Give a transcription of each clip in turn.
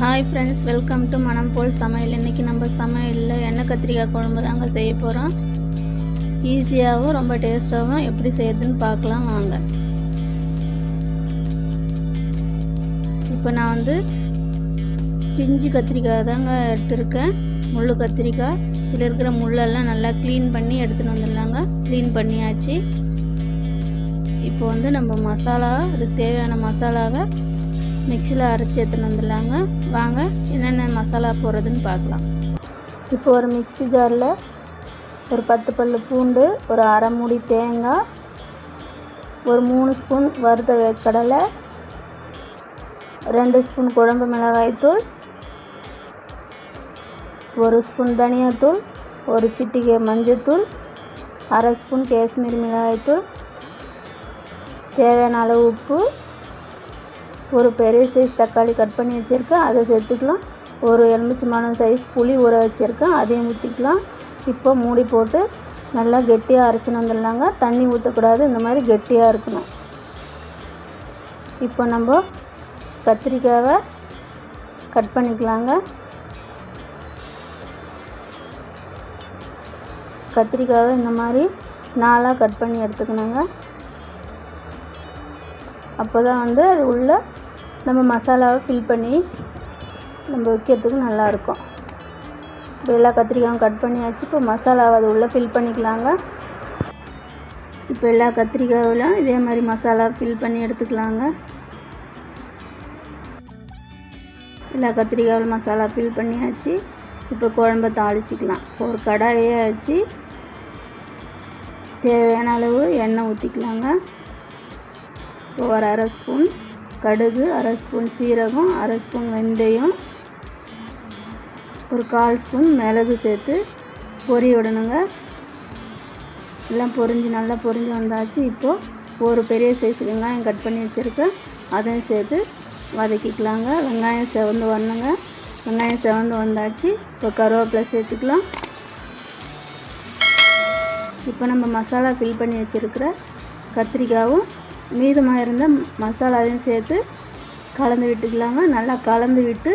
Hi friends welcome to மனம் போல் சமையல் இன்றைக்கி நம்ம சமையலில் எண்ணெய் கத்திரிக்காய் குழம்பு தாங்க செய்ய போகிறோம் ஈஸியாகவும் ரொம்ப டேஸ்ட்டாகவும் எப்படி செய்யுதுன்னு பார்க்கலாம் வாங்க. இப்போ நான் வந்து பிஞ்சு கத்திரிக்காய் தாங்க எடுத்திருக்கேன். முள் கத்திரிக்காய். இதில் இருக்கிற முள்ளெல்லாம் நல்லா க்ளீன் பண்ணி எடுத்துகிட்டு வந்துடலாங்க. க்ளீன் பண்ணியாச்சு. இப்போ வந்து நம்ம மசாலா அதுக்கு தேவையான மசாலாவை மிக்சியில் அரைச்சி எடுத்துன்னு வந்துடலாங்க. வாங்க என்னென்ன மசாலா போடுறதுன்னு பார்க்கலாம். இப்போ ஒரு மிக்ஸி ஜாரில் ஒரு பத்து பல் பூண்டு ஒரு அரை மூடி தேங்காய் ஒரு மூணு ஸ்பூன் வறுத்த வேர்க்கடலை ரெண்டு ஸ்பூன் குழம்பு மிளகாய்த்தூள் ஒரு ஸ்பூன் தனியாத்தூள் ஒரு சிட்டிகை மஞ்சத்தூள் அரை ஸ்பூன் காஷ்மீர் மிளகாய்த்தூள் தேவையான அளவு உப்பு ஒரு பெரிய சைஸ் தக்காளி கட் பண்ணி வச்சுருக்கேன். அதை சேர்த்துக்கலாம். ஒரு எலுமிச்சமான சைஸ் புளி ஊற வச்சுருக்கேன். அதையும் ஊற்றிக்கலாம் இப்போ மூடி போட்டு நல்லா கெட்டியாக அரைச்சின்னு வந்துடலாங்க தண்ணி ஊற்றக்கூடாது இந்த மாதிரி கெட்டியாக இருக்கணும். இப்போ நம்ம கத்திரிக்காவை கட் பண்ணிக்கலாங்க. கத்திரிக்காவை இந்த மாதிரி நாலாக கட் பண்ணி எடுத்துக்கணுங்க. அப்போ தான் வந்து அது உள்ளே நம்ம மசாலாவை ஃபில் பண்ணி நம்ம வைக்கிறதுக்கு நல்லாயிருக்கும். இப்போ எல்லா கத்திரிக்காயும் கட் பண்ணியாச்சு. இப்போ மசாலாவை அது உள்ளே ஃபில் பண்ணிக்கலாங்க. இப்போ எல்லா கத்திரிக்காயிலும் இதே மாதிரி மசாலா ஃபில் பண்ணி எடுத்துக்கலாங்க. எல்லா கத்திரிக்காயில் மசாலா ஃபில் பண்ணியாச்சு. இப்போ குழம்ப தாளிச்சிக்கலாம். ஒரு கடாயை வச்சு தேவையான அளவு எண்ணெய் ஊற்றிக்கலாங்க ஒரு அரை ஸ்பூன் கடுகு அரை ஸ்பூன் சீரகம் அரை ஸ்பூன் வெந்தயம் ஒரு கால் ஸ்பூன் மிளகு சேர்த்து பொரி விடணுங்க. எல்லாம் பொரிஞ்சு நல்லா பொரிஞ்சு வந்தாச்சு. இப்போது ஒரு பெரிய சைஸ் வெங்காயம் கட் பண்ணி வச்சுருக்கேன். அதையும் சேர்த்து வதக்கிக்கலாங்க. வெங்காயம் செவந்து வரணுங்க. வெங்காயம் செவந்து வந்தாச்சு. இப்போ கருவேப்பிலை சேர்த்துக்கலாம். இப்போ நம்ம மசாலா ஃபில் பண்ணி வச்சுருக்கிற கத்திரிக்காவும் மீதமாக இருந்த மசாலாவையும் சேர்த்து கலந்து விட்டுக்கலாங்க. நல்லா கலந்து விட்டு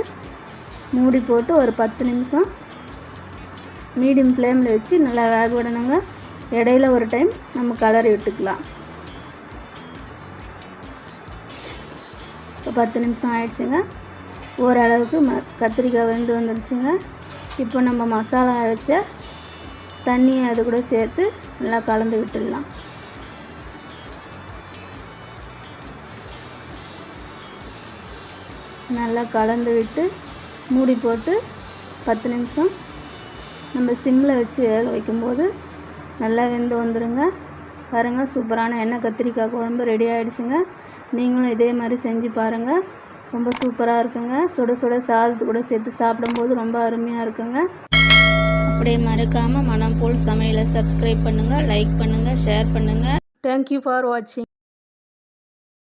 மூடி போட்டு ஒரு பத்து நிமிஷம் மீடியம் ஃப்ளேமில் வச்சு நல்லா வேக விடணுங்க. இடையில ஒரு டைம் நம்ம கலரி விட்டுக்கலாம். இப்போ பத்து நிமிஷம் ஆயிடுச்சுங்க. ஓரளவுக்கு ம கத்திரிக்காய் வெந்து வந்துடுச்சுங்க இப்போ நம்ம மசாலா அரைச்ச தண்ணியை அது கூட சேர்த்து நல்லா கலந்து விட்டுடலாம். நல்லா கலந்து விட்டு மூடி போட்டு பத்து நிமிஷம் நம்ம சிம்மில் வச்சு வேக வைக்கும்போது நல்லா வெந்து வந்துடுங்க பாருங்கள் சூப்பரான எண்ணெய் கத்திரிக்காய் குழம்பு ரெடி ஆகிடுச்சுங்க நீங்களும் இதே மாதிரி செஞ்சு பாருங்கள் ரொம்ப சூப்பராக இருக்குங்க. சுட சுட சாதத்து கூட சேர்த்து சாப்பிடும்போது ரொம்ப அருமையாக இருக்குங்க. அப்படியே மறக்காமல் மனம் போல் சமையலை சப்ஸ்கிரைப் பண்ணுங்கள் லைக் பண்ணுங்கள் ஷேர் பண்ணுங்கள் தேங்க்யூ ஃபார் வாட்சிங்